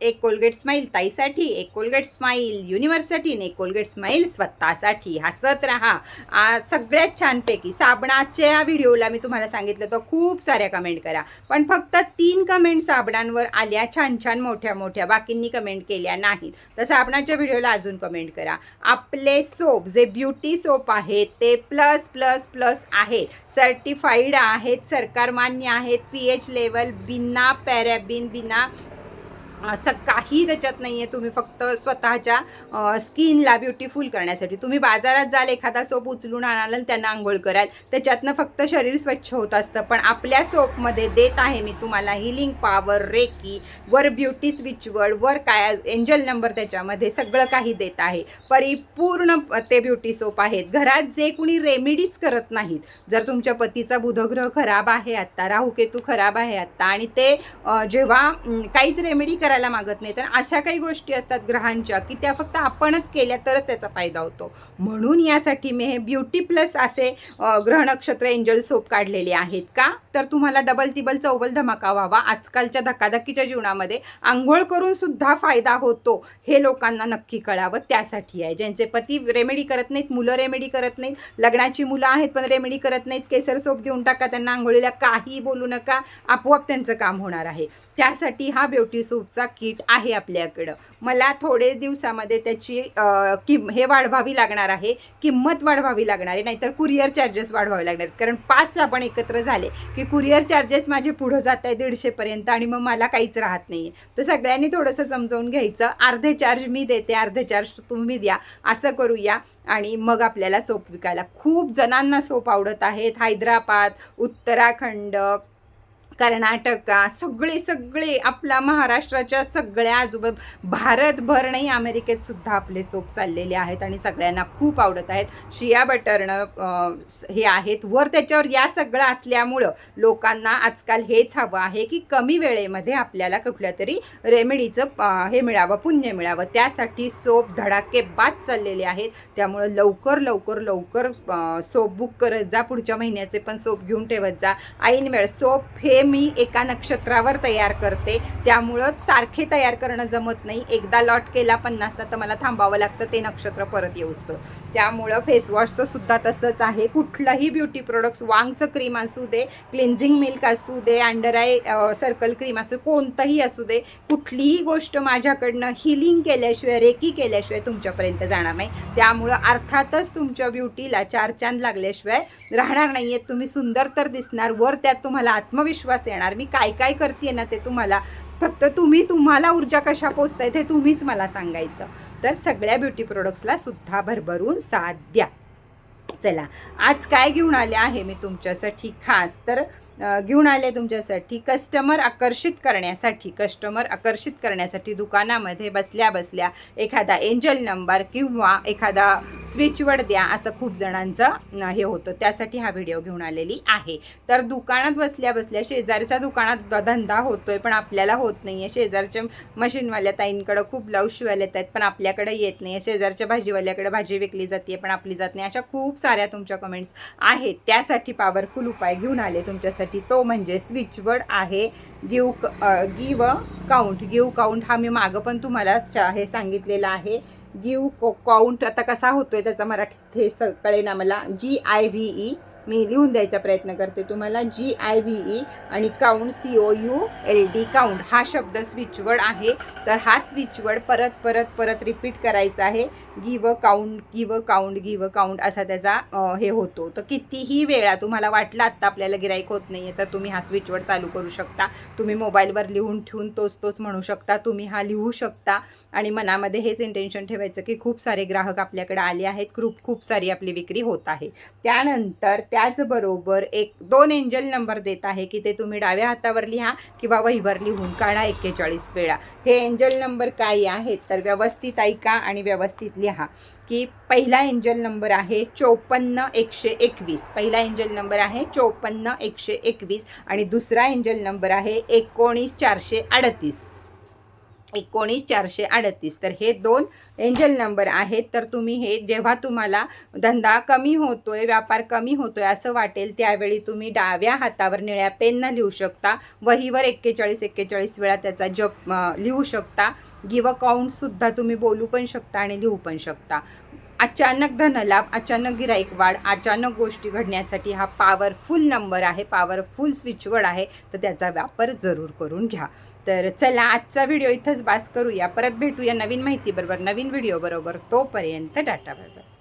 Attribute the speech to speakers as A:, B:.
A: एक Colgate smile ताईसाठी एक कोलगेट स्माईल युनिव्हर्सिटी एक कोलगेट स्माईल स्वतःसाठी. हसत राहा. सगळ्यात छानपैकी साबणाच्या व्हिडिओला मी तुम्हाला सांगितलं तर खूप साऱ्या कमेंट करा. पण फक्त तीन कमेंट साबणांवर आल्या छान छान मोठ्या मोठ्या. बाकींनी कमेंट केल्या नाहीत. तर साबणाच्या व्हिडिओला अजून कमेंट करा. आपले सोप जे ब्युटी सोप आहेत ते प्लस प्लस प्लस आहेत. सर्टिफाईड आहेत सरकार मान्य आहेत. पी एच लेवल बिना पॅरॅबिन बिना असं काही त्याच्यात नाही आहे तुम्ही फक्त स्वतःच्या स्किनला ब्युटिफुल करण्यासाठी. तुम्ही बाजारात जाल एखादा सोप उचलून आणाल आणि त्यांना आंघोळ कराल. त्याच्यातनं फक्त शरीर स्वच्छ होत असतं. पण आपल्या सोपमध्ये देत आहे मी तुम्हाला हिलिंग पॉवर रेकी वर ब्युटी स्विचवर्ड वर काय एंजल नंबर त्याच्यामध्ये सगळं काही देत आहे. परिपूर्ण ते ब्युटी सोप आहेत. घरात जे कुणी रेमेडीज करत नाहीत. जर तुमच्या पतीचा बुधग्रह खराब आहे आत्ता राहुकेतू खराब आहे आत्ता आणि ते जेव्हा काहीच रेमेडी करायला मागत नाही. तर अशा काही गोष्टी असतात ग्रहांच्या की त्या फक्त आपणच केल्या तरच त्याचा फायदा होतो. म्हणून यासाठी मी हे ब्युटी प्लस असे ग्रह नक्षत्र एंजल सोप काढलेले आहेत का? तर तुम्हाला डबल तिबल चौबल धमाका व्हावा. आजकालच्या धकाधकीच्या जीवनामध्ये आंघोळ करून सुद्धा फायदा होतो हे लोकांना नक्की कळावं. त्यासाठी आहे. ज्यांचे पती रेमेडी करत नाहीत मुलं रेमेडी करत नाहीत लग्नाची मुलं आहेत पण रेमेडी करत नाहीत केसर सोप देऊन टाका त्यांना आंघोळीला काही बोलू नका आपोआप त्यांचं काम होणार आहे. त्यासाठी हा ब्युटी चा किट आहे आपल्याकडं. मला थोडे दिवसामध्ये त्याची किम हे वाढवावी लागणार आहे किंमत वाढवावी लागणार आहे नाहीतर कुरिअर चार्जेस वाढवावे लागणार आहेत. कारण पाच आपण एकत्र झाले की कुरिअर चार्जेस माझे पुढं जात आहे दीडशेपर्यंत आणि मग मला काहीच राहत नाही आहे तर सगळ्यांनी थोडंसं समजावून घ्यायचं. अर्धे चार्ज मी देते अर्धे चार्ज तुम्ही द्या. असं करूया आणि मग आपल्याला सोप विकायला. खूप जणांना सोप आवडत आहेत. हैदराबाद उत्तराखंड कर्नाटका सगळे सगळे आपला महाराष्ट्राच्या सगळ्या आजूबा भारतभर नाही अमेरिकेत सुद्धा आपले सोप चाललेले आहेत आणि सगळ्यांना खूप आवडत आहेत. शिया बटरनं हे आहेत. वर त्याच्यावर या सगळं असल्यामुळं लोकांना आजकाल हेच हवं आहे की कमी वेळेमध्ये आपल्याला कुठल्या तरी रेमेडीचं हे मिळावं पुण्य मिळावं. त्यासाठी सोप धडाके बाद चाललेले आहेत. त्यामुळं लवकर लवकर लवकर सोप बुक करत जा. पुढच्या महिन्याचे पण सोप घेऊन ठेवत जा. ऐन वेळ सोप हे मी एका नक्षत्रावर तयार करते. त्यामुळं सारखे तयार करणं जमत नाही. एकदा लॉट केला पन्नासचा तर मला थांबावं लागतं ते नक्षत्र परत येऊसतं त्यामुळं फेसवॉशचं सुद्धा तसंच आहे. कुठलंही ब्युटी प्रोडक्ट्स वांगचं क्रीम असू दे क्लिन्झिंग मिल्क असू दे अंडर आय सर्कल क्रीम असू कोणतंही असू दे कुठलीही गोष्ट माझ्याकडनं हिलिंग केल्याशिवाय रेकी केल्याशिवाय तुमच्यापर्यंत जाणार नाही. त्यामुळं अर्थातच तुमच्या ब्युटीला चार चांद लागल्याशिवाय राहणार नाही आहेत तुम्ही सुंदर तर दिसणार वर त्यात तुम्हाला आत्मविश्वास येणार. मी काय काय करते ना ते तुम्हाला फक्त तुम्ही तुम्हाला ऊर्जा कशा पोचताय ते तुम्हीच मला सांगायचं. तर सगळ्या ब्युटी प्रोडक्ट्सला सुद्धा भरभरून साथ द्या. चला आज काय घेऊन आले आहे मी तुमच्यासाठी खास? तर घेऊन आले तुमच्यासाठी कस्टमर आकर्षित करण्यासाठी कस्टमर आकर्षित करण्यासाठी दुकानामध्ये बसल्या बसल्या एखादा एंजल नंबर किंवा एखादा स्विचवर्ड द्या असं खूप जणांचं हे होतं. त्यासाठी हा व्हिडिओ घेऊन आलेली आहे. तर दुकानात बसल्या बसल्या शेजारच्या दुकानात द- धंदा होतोय पण आपल्याला होत नाही आहे शेजारच्या मशीनवाल्या ताईंकडं खूप ब्लाऊज शिवायला येत आहेत पण आपल्याकडे येत नाही आहे शेजारच्या भाजीवाल्याकडे भाजी विकली जाते पण आपली जात नाही. अशा खूप साऱ्या तुमच्या कमेंट्स आहेत. त्यासाठी पॉवरफुल उपाय घेऊन आले तुमच्यासाठी. तो म्हणजे स्विचवर्ड आहे. Give give count give count हा मी मागं पण तुम्हाला हे सांगितलेलं आहे. गिव को काउंट आता कसा होतोय त्याचा मराठीत हे स- कळेना मला. जी आय व्ही ई मी लिहून द्यायचा प्रयत्न करते तुम्हाला. जी आय व्ही ई आणि count C O U L D count हा शब्द स्विचवर्ड आहे. तर हा स्विचवर्ड परत परत परत रिपीट करायचा आहे. Give count give count give count असा त्याचा हे होतो. तर कितीही वेळा तुम्हाला वाटलं आत्ता आपल्याला गिराईक होत नाही आहे तर तुम्ही हा स्विचवर्ड चालू करू शकता. तुम्ही मोबाईलवर लिहून ठेवून तोच तोच म्हणू शकता. तुम्ही हा लिहू शकता. आणि मनामध्ये हेच इंटेन्शन ठेवायचं की खूप सारे ग्राहक आपल्याकडे आले आहेत. खूप खूप सारी आपली विक्री होत आहे. त्यानंतर त्याचबरोबर एक दोन एंजल नंबर देत आहे की ते तुम्ही डाव्या हातावर लिहा किंवा वहीवर लिहून काढा एक्केचाळीस वेळा. हे एंजल नंबर काय आहेत? तर व्यवस्थित ऐका आणि व्यवस्थित लिहा की पहिला एंजल नंबर आहे चोपन्न एकशे एकवीस. पहिला एंजल नंबर आहे चोपन्न एकशे एकवीस आणि दुसरा एंजल नंबर आहे एकोणीस चारशे अडतीस. एकोणीस चारशे अडतीस. तर हे दोन एंजल नंबर आहेत. तर तुम्ही हे जेव्हा तुम्हाला धंदा कमी होतोय व्यापार कमी होतोय असं वाटेल त्यावेळी तुम्ही डाव्या हातावर निळ्या पेननं लिहू शकता. वहीवर एक्केचाळीस एक्केचाळीस वेळा त्याचा जप लिहू शकता. गिव अकाउंटसुद्धा तुम्ही बोलू पण शकता आणि लिहू पण शकता. अचानक धनलाभ अचानक गिराईक वाढ अचानक गोष्टी घडण्यासाठी हा पॉवरफुल नंबर आहे पॉवरफुल स्विचवर्ड आहे. तर त्याचा वापर जरूर करून घ्या. तर चला आजचा व्हिडिओ इथंच बास करूया. परत भेटूया नवीन माहितीबरोबर नवीन व्हिडिओबरोबर तोपर्यंत डाटा बरोबर